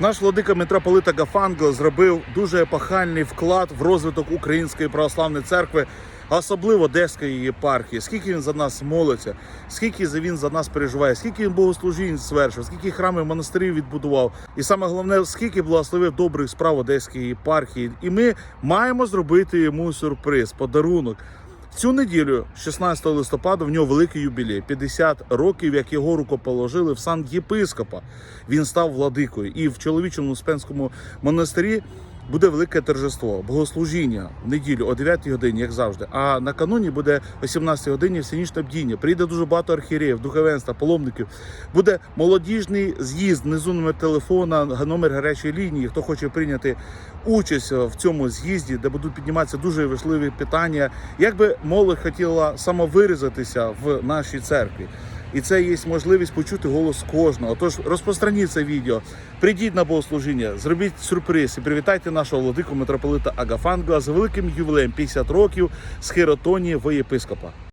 Наш владика митрополита Гафангел зробив дуже епохальний вклад в розвиток Української православної церкви, а особливо Одеської єпархії. Скільки він за нас молиться, скільки він за нас переживає, скільки він богослужінь звершив, скільки храмів монастирів відбудував, і саме головне, скільки благословив добрих справ Одеської єпархії. І ми маємо зробити йому сюрприз, подарунок. Цю неділю, 16 листопада, в нього великий юбілей 50 років, як його рукоположили в сан єпископа. Він став владикою. І в чоловічому Успенському монастирі буде велике торжество, богослужіння в неділю о 9 годині, як завжди. А накануні буде о 17 годині всенічне бдіння. Прийде дуже багато архієреїв, духовенства, паломників. Буде молодіжний з'їзд. Внизу номер телефона, номер гарячої лінії. Хто хоче прийняти участь в цьому з'їзді, де будуть підніматися дуже важливі питання, як би молодь хотіла самовиразитися в нашій церкві. І це є можливість почути голос кожного. Тож розпространіть це відео, прийдіть на богослужіння, зробіть сюрприз і привітайте нашого владику митрополита Агафангла з великим ювілеєм 50 років з хиротонії в єпископа.